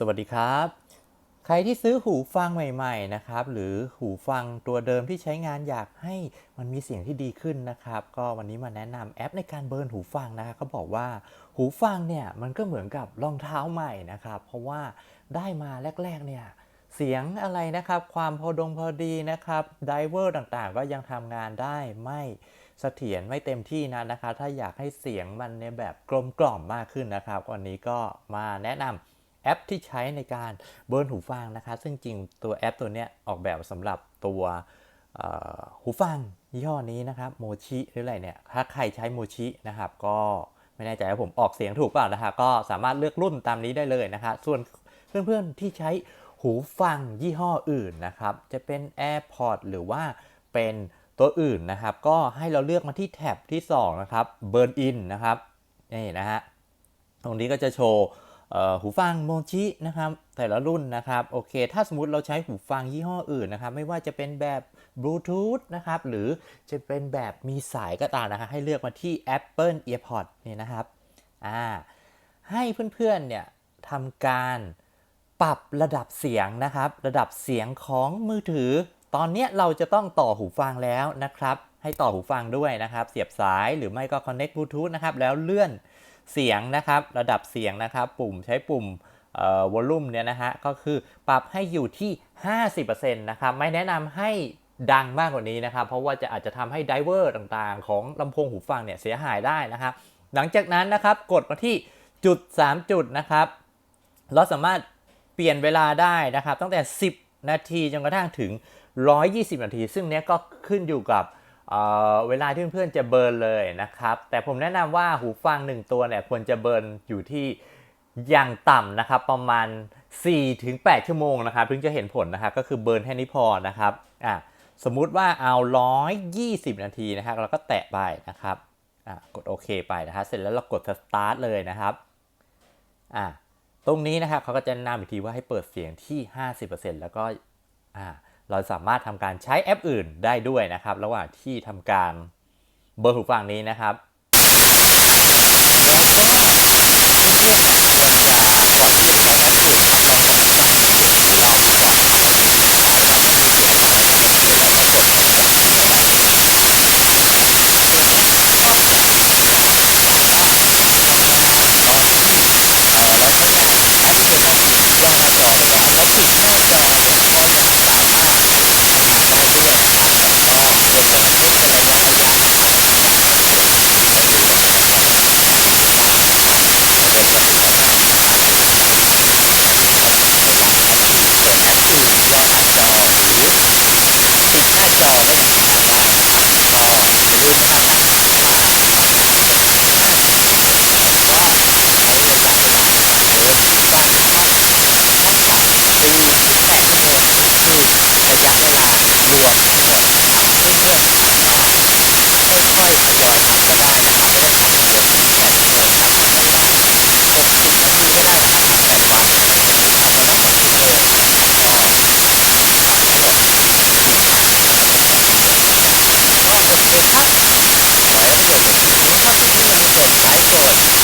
สวัสดีครับ ใครที่ซื้อหูฟังใหม่ ๆ นะครับ หรือหูฟังตัวเดิมที่ใช้งานอยากให้มันมีเสียงที่ดีขึ้นนะครับ ก็วันนี้มาแนะนำแอปในการเบิร์นหูฟังนะครับเขาบอกว่าหูฟังเนี่ยมันก็เหมือนกับรองเท้าใหม่นะครับ เพราะว่าได้มาแรก ๆ เนี่ยเสียงอะไรนะครับ ความพอดงพอดีนะครับไดเวอร์ต่างๆ ก็ยังทำงานได้ไม่เสถียรไม่เต็มที่นะนะครับถ้าอยากให้เสียงมันในแบบกลมกล่อมมากขึ้นนะครับ วันนี้ก็มาแนะนำ แอปที่ใช้ในการเบิร์นหูฟังนะคะ ซึ่งจริงตัวแอปตัวนี้ออกแบบสำหรับตัวหูฟังยี่ห้อนี้นะครับโมชิหรืออะไรเนี่ย ถ้าใครใช้โมชินะครับ ก็ไม่แน่ใจว่าผมออกเสียงถูกเปล่านะครับก็สามารถเลือกรุ่นตามนี้ได้เลยนะครับส่วนเพื่อนๆที่ใช้หูฟังยี่ห้ออื่นนะครับ จะเป็น AirPods หรือว่าเป็นตัวอื่นนะครับ ก็ให้เราเลือกมาที่แท็บที่ 2 นะครับ Burn In นะครับนี่นะฮะตรงนี้ก็จะโชว์ หูฟังโมชินะครับแต่ละรุ่นนะครับโอเค ถ้าสมมติเราใช้หูฟังยี่ห้ออื่นนะครับ ไม่ว่าจะเป็นแบบบลูทูธนะครับ หรือจะเป็นแบบมีสายก็ตามนะครับให้เลือกมาที่ Apple EarPods นี่นะครับอ่าให้เพื่อนๆเนี่ยทำการปรับระดับเสียงนะครับ ระดับเสียงของมือถือ ตอนนี้เราจะต้องต่อหูฟังแล้วนะครับ ให้ต่อหูฟังด้วยนะครับ เสียบสายหรือไม่ก็ connect Bluetooth นะครับ แล้วเลื่อน เสียงนะครับ ระดับเสียงนะครับ ปุ่มใช้ปุ่มวอลลุ่มเนี่ยนะฮะ ก็คือปรับให้อยู่ที่ 50%นะครับ ไม่แนะนำให้ดังมากกว่านี้นะครับ เพราะว่าจะอาจจะทำให้ไดเวอร์ต่างๆ ของลำโพงหูฟังเนี่ยเสียหายได้นะครับ หลังจากนั้นนะครับกดมาที่จุด 3 จุดนะครับ เราสามารถเปลี่ยนเวลาได้นะครับ ตั้งแต่ 10 นาทีจนกระทั่งถึง 120 นาที ซึ่งเนี้ยก็ขึ้นอยู่กับ เเวลาที่เพื่อนๆจะเบิร์นเลยนะครับ แต่ผมแนะนำว่าหูฟัง 1 ตัวเนี่ยควรจะเบิร์นอยู่ที่อย่างต่ำนะครับประมาณ 4-8 ชั่วโมงนะครับถึงจะเห็นผลนะครับก็คือเบิร์นแค่นี้พอนะครับอะสมมุติว่าเอา 120 นาทีนะครับเราก็แตะไปนะครับอะกดโอเคไปนะครับเสร็จแล้วเรากดสตาร์ทเลยนะครับอะตรงนี้นะครับเขาก็จะแนะนำอีกทีว่าให้เปิดเสียงที่ 50%แล้วก็อ่า เราสามารถทำการใช้แอปอื่นได้ด้วยนะครับ ระหว่างที่ทำการเบอร์หูฟังนี้นะครับ แล้วก็เพื่อน มีความเปลี่ยนแปลงที่เกิดคือระยะเวลารวมทั้งหมดขั้าไปเรื่อเนี่ราอาจจะค่อยๆทยอยทำก็ได้นะถ้าไม่ต้องทำมันก็จะมีการที่เราต้องทำอยู่ทำแบบวันจะแบบอยู่ไม่ได้มันก็ทำแต่ว่าทำแล้วมันเรื่อยๆมันก็ทำให้แบบมีความสม่ำเสมอมากขึ้น แต่ว่อบางคนก็ทำบ่อยๆแล้วมันก็ไม่รู้มันก็ไม่มีอะไรเปลี่ยนแปลงก่อน